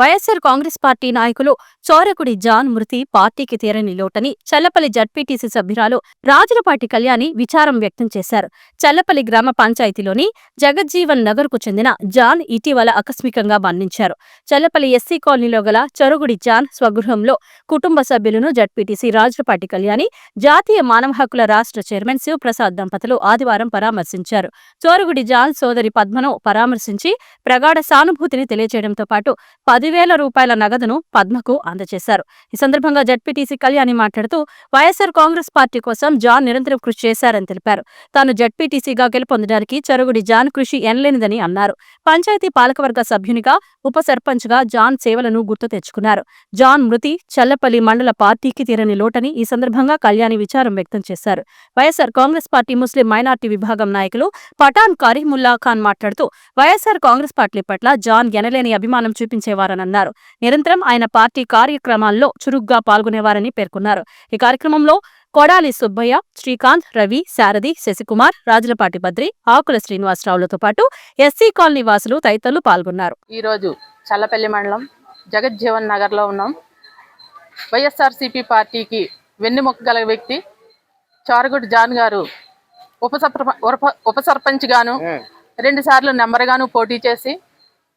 YSR Congress party నాయకులు చోరకుడి John మృతి పార్టీకి తీరని లోటని చల్లపల్లి జడ్పీటీసీ సభ్యురాలు రాజులపాటి కళ్యాణి విచారం వ్యక్తం చేశారు. చల్లపల్లి గ్రామ పంచాయతీలోని జగజ్జీవన్ నగర్కు చెందిన జాన్ ఇటీవల ఆకస్మికంగా మరణించారు. చల్లపల్లి ఎస్సీ కాలనీలో గల చొరగుడి జాన్ స్వగృహంలో కుటుంబ సభ్యులను జడ్పీటీసీ రాజులపాటి కళ్యాణి జాతీయ మానవ హక్కుల రాష్ట్ర చైర్మన్ శివప్రసాద్ దంపతులు ఆదివారం పరామర్శించారు. చోరగుడి జాన్ సోదరి పద్మను పరామర్శించి ప్రగాఢ సానుభూతిని తెలియజేయడంతో పాటు పదివేల రూపాయల నగదును పద్మకు అందజేశారు. ఈ సందర్భంగా జడ్పీటీసీ కళ్యాణి మాట్లాడుతూ వైఎస్సార్ కాంగ్రెస్ పార్టీ కోసం జాన్ నిరంతరం కృషి చేశారని తెలిపారు. తాను జడ్పీటీసీగా గెలుపొందడానికి చరుగుడి జాన్ కృషి ఎనలేనిదని అన్నారు. పంచాయతీ పాలకవర్గ సభ్యునిగా ఉప సర్పంచ్గా జాన్ సేవలను గుర్తు తెచ్చుకున్నారు. జాన్ మృతి చల్లపల్లి మండల పార్టీకి తీరని లోటని ఈ సందర్భంగా కళ్యాణి విచారం వ్యక్తం చేశారు. YSR Congress party Muslim minority విభాగం నాయకులు పఠాన్ కరీముల్లా ఖాన్ మాట్లాడుతూ వైఎస్సార్ కాంగ్రెస్ పార్టీ పట్ల జాన్ ఎనలేని అభిమానం చూపించేవారన్నారు నిరంతరం ఆయన పార్టీ కార్యక్రమాల్లో చురుగ్గా పాల్గొనేవారని పేర్కొన్నారు. ఈ కార్యక్రమంలో కొడాలి సుబ్బయ్య శ్రీకాంత్ రవి శారది శశికుమార్ రాజులపాటి బద్రి ఆకుల శ్రీనివాసరావులతో పాటు ఎస్సీ కాలనీ వాసులు తదితరులు పాల్గొన్నారు. ఈరోజు చల్లపల్లి మండలం జగజ్జీవన్ నగర్లో ఉన్నాం. వైఎస్ఆర్సీపీ పార్టీకి వెన్నెముక గల వ్యక్తి చారుగుడి జాన్ గారు ఉప సర్ప- ఉప- ఉప సర్పంచ్ గాను రెండు సార్లు నెంబర్ గాను పోటీ చేసి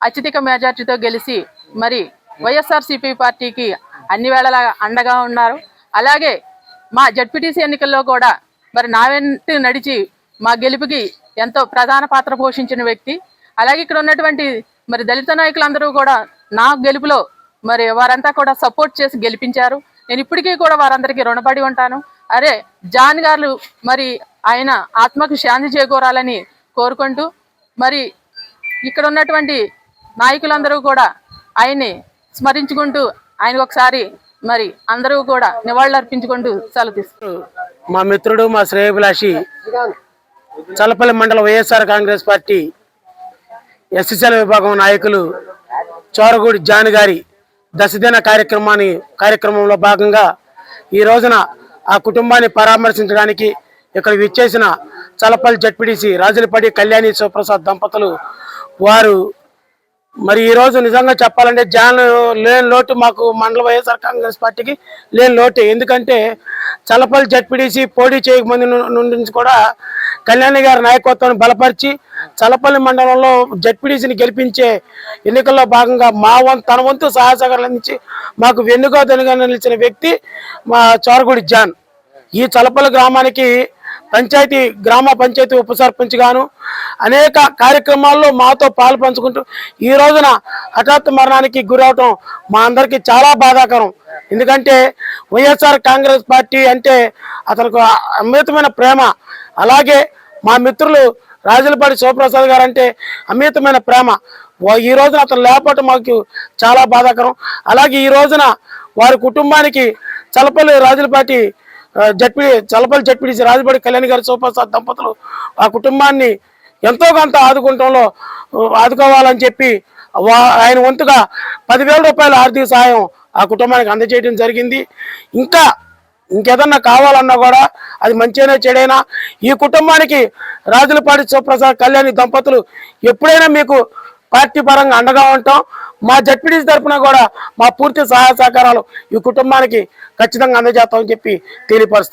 అత్యధిక మెజార్టీతో గెలిచి మరి వైఎస్ఆర్సీపీ పార్టీకి అన్ని వేళలా అండగా ఉన్నారు. అలాగే మా జడ్పీటీసీ ఎన్నికల్లో కూడా మరి నా వెంట నడిచి మా గెలుపుకి ఎంతో ప్రధాన పాత్ర పోషించిన వ్యక్తి. అలాగే ఇక్కడ ఉన్నటువంటి మరి దళిత నాయకులందరూ కూడా నా గెలుపులో మరి వారంతా కూడా సపోర్ట్ చేసి గెలిపించారు. నేను ఇప్పటికీ కూడా వారందరికీ రుణపడి ఉంటాను. అరే జాన్ గారు మరి ఆయన ఆత్మకు శాంతి చేకూరాలని కోరుకుంటూ మరి ఇక్కడ ఉన్నటువంటి నాయకులందరూ కూడా ఆయన్ని స్మరించుకుంటూ ఆయన ఒకసారి మరి అందరూ కూడా నివాళులర్పించుకుంటూ సెలవు తీసుకుంటారు. మా మిత్రుడు మా శ్రేయభిలాషి చల్లపల్లి మండల వైఎస్ఆర్ కాంగ్రెస్ పార్టీ ఎస్ఎస్ఎల్ విభాగం నాయకులు చోరగూడి జాన్ గారి దశదిన కార్యక్రమాన్ని కార్యక్రమంలో భాగంగా ఈ రోజున ఆ కుటుంబాన్ని పరామర్శించడానికి ఇక్కడ విచ్చేసిన చల్లపల్లి జడ్పీటీసీ రాజులపడి కళ్యాణి శివప్రసాద్ దంపతులు వారు మరి ఈ రోజు నిజంగా చెప్పాలంటే జాన్ లేని లోటు మాకు మండల వైఎస్ఆర్ కాంగ్రెస్ పార్టీకి లేని లోటు. ఎందుకంటే చలపల్లి జడ్పీడీసీ పోటీ చేయకముందు ను- నుండి నుంచి కూడా కళ్యాణి గారి నాయకత్వాన్ని బలపరిచి చలపల్లి మండలంలో జడ్పీడీసీని గెలిపించే ఎన్నికల్లో భాగంగా మా వంతు తన వంతు సహాయ నుంచి అందించి మాకు వెన్నుగోదలుగా నిలిచిన వ్యక్తి మా చోరగుడి జాన్. ఈ చలపల్లి గ్రామానికి పంచాయతీ గ్రామ పంచాయతీ ఉప సర్పంచ్ గాను అనేక కార్యక్రమాల్లో మాతో పాలు పంచుకుంటూ ఈ రోజున హఠాత్ మరణానికి గురవటం మా అందరికీ చాలా బాధాకరం. ఎందుకంటే వైఎస్ఆర్ కాంగ్రెస్ పార్టీ అంటే అతనికి అమితమైన ప్రేమ. అలాగే మా మిత్రులు రాజులపాటి శివప్రసాద్ గారు అంటే అమితమైన ప్రేమ. వా- ఈ రోజున అతను లేకపోవటం మాకు చాలా బాధాకరం. అలాగే ఈ రోజున వారి కుటుంబానికి చలపల్లి రాజులపాటి జడ్పీ చలపల్లి జడ్పీడీసీ రాజబడి కళ్యాణ్ గారి శివప్రసాద్ దంపతులు ఆ కుటుంబాన్ని ఎంతో కొంత ఆదుకుంటంలో ఆదుకోవాలని చెప్పి ఆయన వంతుగా పదివేల రూపాయల ఆర్థిక సహాయం ఆ కుటుంబానికి అందజేయడం జరిగింది. ఇంకా ఇంకేదన్నా కావాలన్నా కూడా అది మంచిగానే చెడైనా ఈ కుటుంబానికి రాజులపాటి సుప్రసాద్ కళ్యాణి దంపతులు ఎప్పుడైనా మీకు పార్టీ పరంగా అండగా ఉంటాం. మా జడ్పీటీసీ తరఫున కూడా మా పూర్తి సహాయ సహకారాలు ఈ కుటుంబానికి ఖచ్చితంగా అందజేస్తామని చెప్పి తెలియపరుస్తాం.